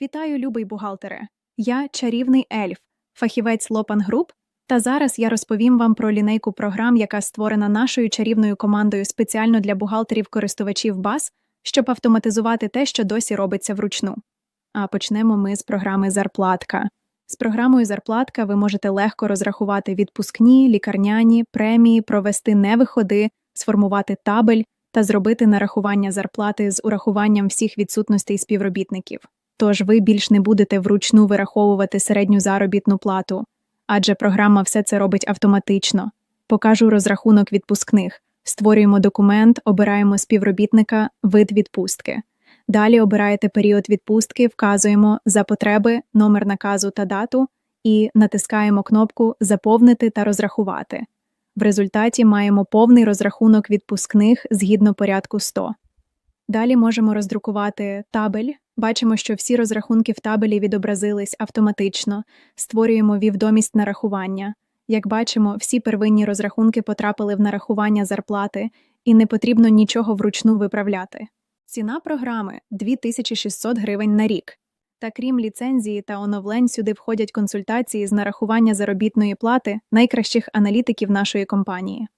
Вітаю, любий бухгалтере! Я чарівний ельф, фахівець Лопан Груп, та зараз я розповім вам про лінейку програм, яка створена нашою чарівною командою спеціально для бухгалтерів-користувачів БАС, щоб автоматизувати те, що досі робиться вручну. А почнемо ми з програми Зарплатка. З програмою Зарплатка ви можете легко розрахувати відпускні, лікарняні, премії, провести невиходи, сформувати табель та зробити нарахування зарплати з урахуванням всіх відсутностей співробітників. Тож ви більш не будете вручну вираховувати середню заробітну плату, адже програма все це робить автоматично. Покажу розрахунок відпускних. Створюємо документ, обираємо співробітника, вид відпустки. Далі обираєте період відпустки, вказуємо за потреби, номер наказу та дату і натискаємо кнопку Заповнити та розрахувати. В результаті маємо повний розрахунок відпускних згідно порядку 100. Далі можемо роздрукувати табель. Бачимо, що всі розрахунки в табелі відобразились автоматично. Створюємо відомість нарахування. Як бачимо, всі первинні розрахунки потрапили в нарахування зарплати, і не потрібно нічого вручну виправляти. Ціна програми 2600 гривень на рік. Та крім ліцензії та оновлень, сюди входять консультації з нарахування заробітної плати найкращих аналітиків нашої компанії.